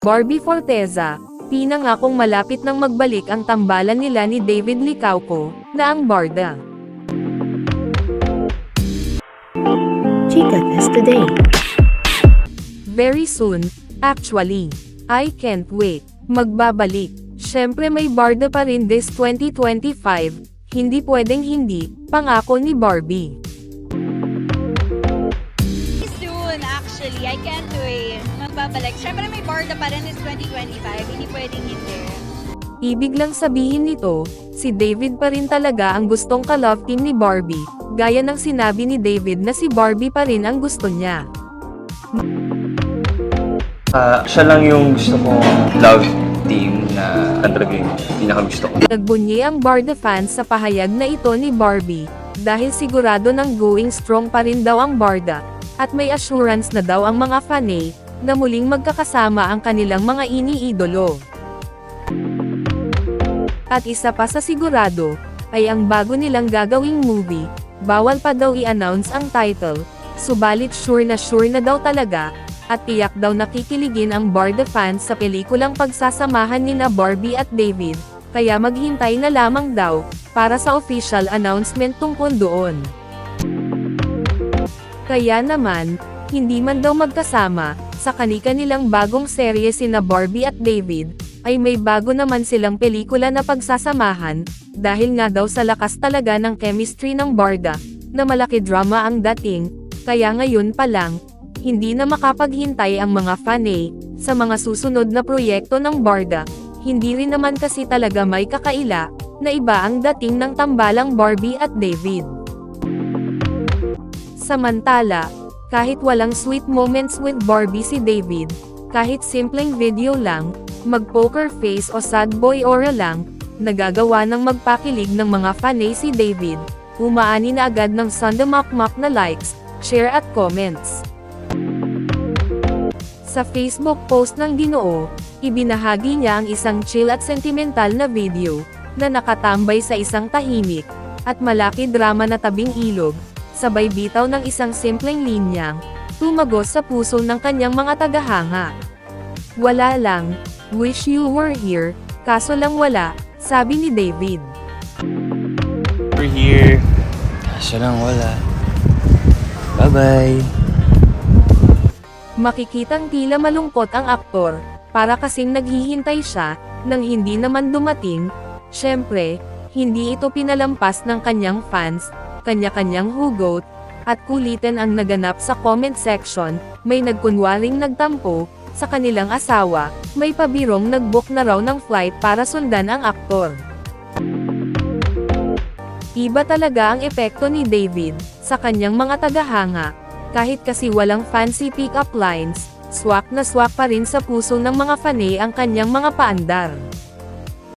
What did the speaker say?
Barbie Forteza, pinangakong malapit nang magbalik ang tambalan nila ni David Licauco, na ang Barda. Chica Test Today. Very soon, actually. I can't wait. Magbabalik. Syempre may Barda pa rin this 2025, hindi pwedeng hindi, pangako ni Barbie. soon, actually. I can't wait. Magbabalik. Siyempre may Barda pa rin is 2025. Hindi pwedeng hindi. Ibig lang sabihin nito, si David pa rin talaga ang gustong ka-love team ni Barbie, gaya ng sinabi ni David na si Barbie pa rin ang gusto niya. Ah, siya lang yung gusto kong love team na talaga yung pinaka-gusto ko. Nagbunyi ang Barda fans sa pahayag na ito ni Barbie, dahil sigurado ng going strong pa rin daw ang Barda, at may assurance na daw ang mga fanay, na muling magkakasama ang kanilang mga iniidolo. At isa pa sa sigurado, ay ang bago nilang gagawing movie, bawal pa daw i-announce ang title, subalit sure na sure na daw talaga, at tiyak daw nakikiligin ang Barda fans sa pelikulang pagsasamahan ni na Barbie at David, kaya maghintay na lamang daw, para sa official announcement tungkol doon. Kaya naman, hindi man daw magkasama, sa kani-kanilang bagong serye sina Barbie at David, ay may bago naman silang pelikula na pagsasamahan, dahil nga daw sa lakas talaga ng chemistry ng Barda, na malaki drama ang dating, kaya ngayon pa lang, hindi na makapaghintay ang mga fanay, sa mga susunod na proyekto ng Barda, hindi rin naman kasi talaga may kakaila, na iba ang dating ng tambalang Barbie at David. Samantala, kahit walang sweet moments with Barbie si David, kahit simpleng video lang, mag-poker face o sad boy aura lang, nagagawa ng magpakilig ng mga fanay si David, umaani na agad ng sandamakmak na likes, share at comments. Sa Facebook post ng Ginoo, ibinahagi niya ang isang chill at sentimental na video, na nakatambay sa isang tahimik, at malaki drama na tabing ilog, sabay bitaw ng isang simpleng linyang, tumagos sa puso ng kanyang mga tagahanga. Wala lang, wish you were here, kaso lang wala, sabi ni David. We're here. Kaso lang wala. Bye-bye. Makikitang tila malungkot ang aktor, para kasing naghihintay siya, nang hindi naman dumating, syempre, hindi ito pinalampas ng kanyang fans, kanya-kanyang hugot, at kulitin ang naganap sa comment section, may nagkunwaring nagtampo, sa kanilang asawa, may pabirong nagbook na raw ng flight para sundan ang aktor. Iba talaga ang epekto ni David, sa kanyang mga tagahanga, kahit kasi walang fancy pick-up lines, swak na swak pa rin sa puso ng mga fanay ang kanyang mga paandar.